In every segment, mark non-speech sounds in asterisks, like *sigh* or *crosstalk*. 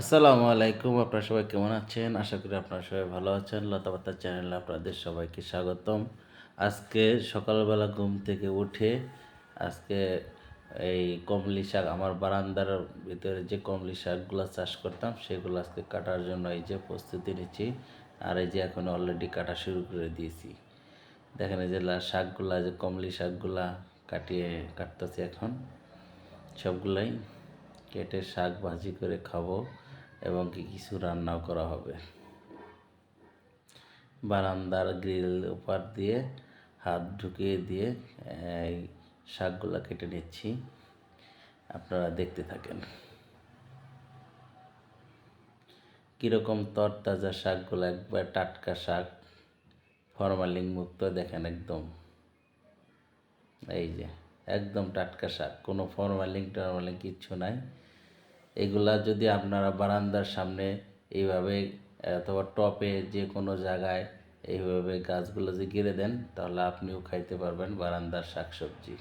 আসসালামু আলাইকুম, আপনারা সবাই কেমন আছেন? আশা করি আপনারা সবাই ভালো আছেন। লতাপাতা চ্যানেলে আপনাদের সবাইকে স্বাগতম। আজকে সকালবেলা ঘুম থেকে উঠে আজকে এই কমলি শাক, আমার বারান্দার ভিতরে যে কমলি শাকগুলো চাষ করতাম, সেগুলো আজকে কাটার জন্য এই যে প্রস্তুতি নিচ্ছি। আর এই যে এখন অলরেডি কাটা শুরু করে দিয়েছি। দেখেন এই যে শাকগুলা, যে কমলি শাকগুলা কাটিয়ে কাটতেছি এখন। সবগুলাই কেটে শাক ভাজি করে খাব। এবং কি কিছু রান্নাও করা হবে। বারান্দার গ্রিল উপর দিয়ে হাত ঢুকিয়ে দিয়ে শাকগুলো কেটে নিচ্ছি। আপনারা দেখতে থাকেন। কীরকম তরতাজা শাকগুলো, একবার টাটকা শাক, ফরমালিন মুক্ত, দেখেন একদম। এই যে, একদম টাটকা শাক, কোনো ফরমালিন টরমালিন কিচ্ছু নাই। এগুলা যদি আপনারা বারান্দার সামনে এইভাবে, অথবা টপে যে কোনো জায়গায় এইভাবে গাছগুলো যে গিরে দেন, তাহলে আপনিও খাইতে পারবেন বারান্দার শাকসবজি।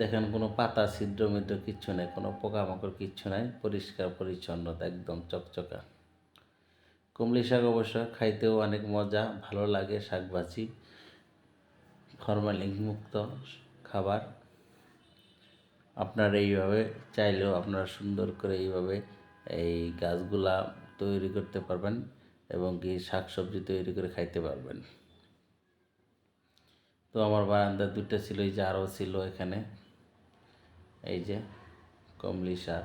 দেখেন, কোনো পাতা, ছিদ্র মিদ্র কিচ্ছু নেই, কোনো পোকামাকড় কিচ্ছু নাই, পরিষ্কার পরিচ্ছন্নতা একদম চকচকা। কুমলি শাক অবশ্য খাইতেও অনেক মজা, ভালো লাগে ফরমালিন মুক্ত খাবার। আপনারা এইভাবে চাইলেও আপনারা সুন্দর করে এইভাবে এই গাছগুলা তৈরি করতে পারবেন এবং কি শাকসবজি তৈরি করে খাইতে পারবেন। তো আমার বারান্দা দুটো ছিল, এই যে আরও ছিল এখানে। এই যে কমলি শাক।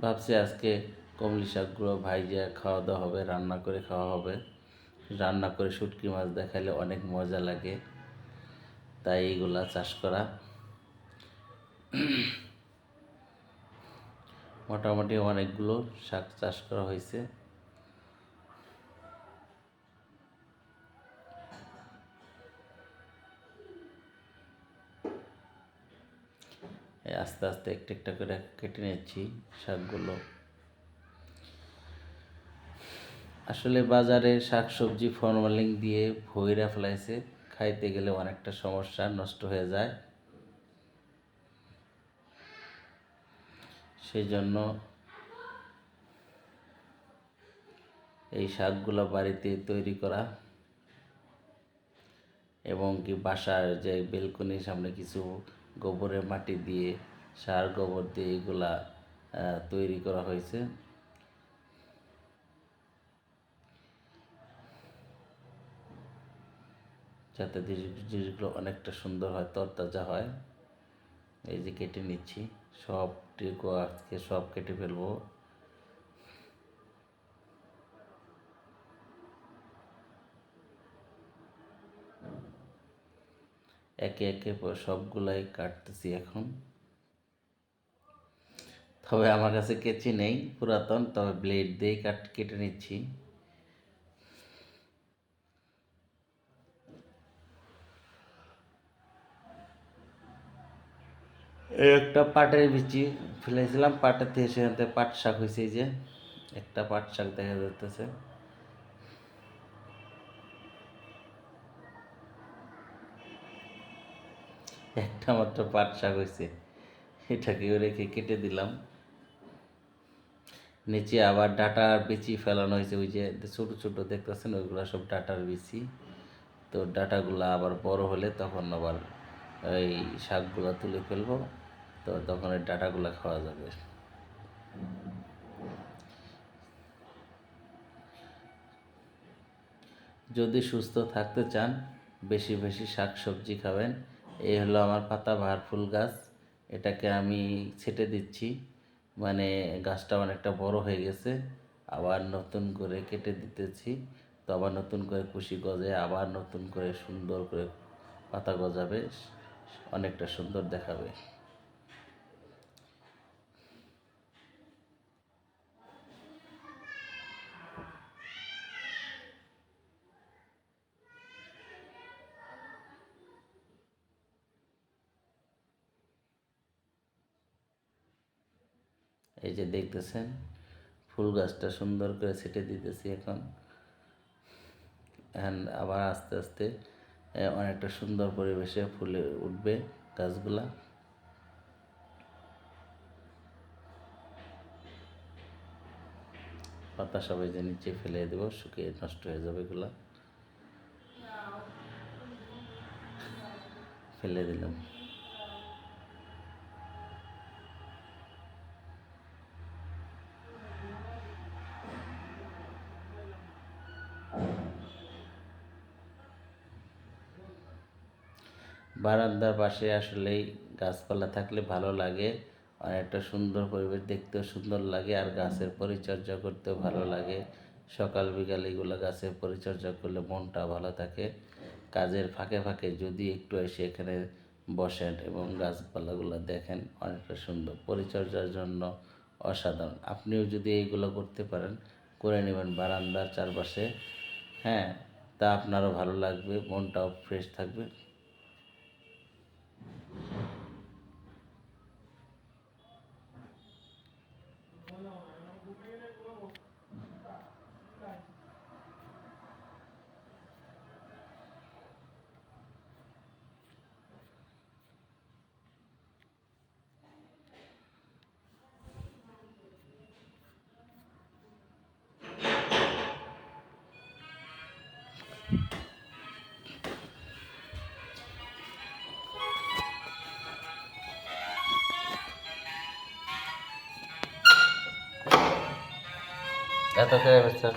ভাবছি আজকে কমলি শাকগুলো ভাইজা খাওয়া দাওয়া হবে, রান্না করে খাওয়া হবে। রান্না করে শুটকি মাছ দেখালে অনেক মজা লাগে। তাই এইগুলা চাষ করা। *clears throat* মোটামুটি অনেকগুলো শাক চাষ করা হয়েছে। আস্তে আস্তে একটা একটা করে কেটে নিচ্ছি শাকগুলো। আসলে বাজারে শাক সবজি ফরমালিন দিয়ে ভইরা ফেলাইছে, খাইতে গেলে অনেকটা সমস্যা নষ্ট হয়ে যায়। সেই জন্য এই শাকগুলো বাড়িতে তৈরি করা এবং কি বাসার যে বেলকনির সামনে কিছু গোবরের মাটি দিয়ে, সার গোবর দিয়ে এগুলা তৈরি করা হয়েছে। যাতে জিনিসগুলো অনেকটা সুন্দর হয়, তরতাজা হয়। এই যে কেটে নিচ্ছি, সব টিকো আজকে সব কেটে ফেলব। একে একে সবগুলাই কাটতেছি এখন। তবে আমার কাছে কেচি নেই, পুরাতন, তবে ব্লেড দিয়েই কাট কেটে নিচ্ছি। এই একটা পাটের বিচি ফেলেছিলাম পাটের থেকে সেখান থেকে পাট শাক হয়েছে যে, একটা পাট শাক দেখা যাচ্ছে একটা মাত্র পাট শাক হয়েছে এটাকে রেখে কেটে দিলাম? নিচে আবার ডাটার বিচি ফেলানো হয়েছে ওই যে ছোটো ছোটো দেখতেছেন, ওইগুলো সব ডাটার বিচি। তো ডাটাগুলো আবার বড় হলে তখন আবার এই শাকগুলো তুলে ফেলব। তো তখন এই ডাটাগুলো খাওয়া যাবে। যদি সুস্থ থাকতে চান, বেশি বেশি শাক সবজি খাবেন। এই হলো আমার পাতাবাহার ফুল গাছ। এটাকে আমি ছেটে দিচ্ছি। মানে গাছটা অনেকটা বড় হয়ে গেছে। আবার নতুন করে কেটে দিতেছি। তো আবার নতুন করে কুশি গজে আবার নতুন করে সুন্দর করে পাতা গজাবে। অনেকটা সুন্দর দেখাবে। এই যে দেখতেছেন ফুল গাছটা সুন্দর করে ছেটে দিতেছি এখন। এখন আবার আস্তে আস্তে অনেকটা সুন্দর পরিবেশে ফুলে উঠবে গাছগুলা। পাতা সবাই যে নিচে ফেলে দেবো শুকিয়ে নষ্ট হয়ে যাবে এগুলা। ফেলে দিলাম। বারান্দার পাশে আসলেই গাছপালা থাকলে ভালো লাগে অনেকটা সুন্দর পরিবেশ দেখতেও সুন্দর লাগে, আর গাছের পরিচর্যা করতেও ভালো লাগে। সকাল বিকাল এগুলো গাছের পরিচর্যা করলে মনটা ভালো থাকে। কাজের ফাঁকে ফাঁকে যদি একটু এসে এখানে বসেন এবং গাছপালাগুলো দেখেন, অনেকটা সুন্দর। পরিচর্যার জন্য অসাধারণ। আপনিও যদি এইগুলো করতে পারেন, করে নেবেন বারান্দার চারপাশে। হ্যাঁ তা আপনারও ভালো লাগবে, মনটাও ফ্রেশ থাকবে। Это появится.